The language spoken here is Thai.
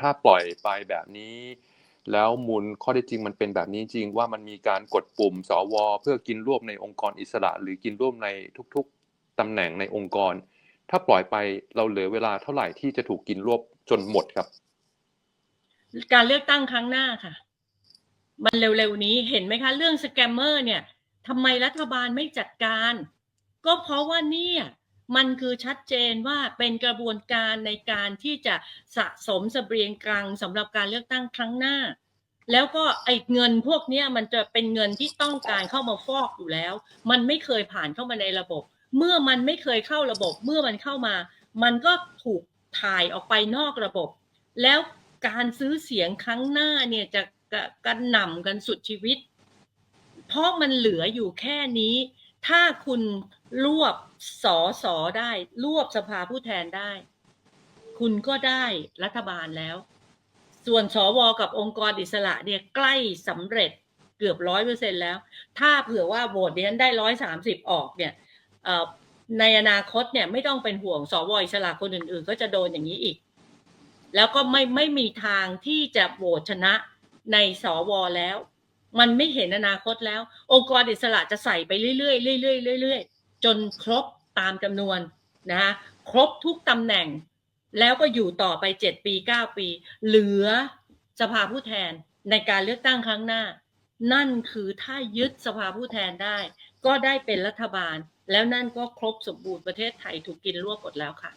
ถ้าปล่อยไปแบบนี้ แล้วมูลข้อเท็จริงมันเป็นแบบนี้จริงว่ามันมีการกดปุ่มสวเพื่อกินรวบในองค์กรอิสระ หรือกินรวบในทุกๆตำแหน่งในองค์กร ถ้าปล่อยไปเราเหลือเวลาเท่าไหร่ที่จะถูกกินรวบจนหมดครับ การเลือกตั้งครั้งหน้าค่ะ มันเร็วๆนี้เห็นไหมคะ เรื่องสแกมเมอร์เนี่ยทำไมรัฐบาลไม่จัดการ ก็เพราะว่าเนี่ย มันคือชัดเจนว่าเป็นกระบวนการในการที่จะสะสมสเสบียงกลางสำหรับการเลือกตั้งครั้งหน้า แล้วก็ไอ้เงินพวกนี้มันจะเป็นเงินที่ต้องการเข้ามาฟอกอยู่แล้ว มันไม่เคยผ่านเข้ามาในระบบ เมื่อมันไม่เคยเข้าระบบ เมื่อมันเข้ามา มันก็ถูกถ่ายออกไปนอกระบบ แล้วการซื้อเสียงครั้งหน้าเนี่ยจะกระกันหน่ำกันสุดชีวิต เพราะมันเหลืออยู่แค่นี้ ถ้าคุณรวบสอสอได้ รวบสภาผู้แทนได้ คุณก็ได้รัฐบาลแล้ว ส่วนสวกับองค์กรอิสระเนี่ยใกล้สำเร็จเกือบร้อยเปอร์เซ็นแล้ว ถ้าเผื่อว่าโหวตเนี้ยได้ร้อยสามสิบออกเนี่ยในอนาคตเนี่ยไม่ต้องเป็นห่วงสวอิสระคนอื่นๆ ก็จะโดนอย่างนี้อีก แล้วก็ไม่ไม่มีทางที่จะโหวตชนะในสวแล้ว มันไม่เห็นอนาคตแล้ว องค์กรอิสระจะใส่ไปเรื่อยๆเรื่อยๆเรื่อยๆจนครบตามจำนวนนะคะครบทุกตำแหน่ง แล้วก็อยู่ต่อไปเจ็ดปีเก้าปี เหลือสภาผู้แทนในการเลือกตั้งครั้งหน้า นั่นคือถ้ายึดสภาผู้แทนได้ ก็ได้เป็นรัฐบาล แล้วนั่นก็ครบสมบูรณ์ประเทศไทยถูกกินรวบหมดแล้วค่ะ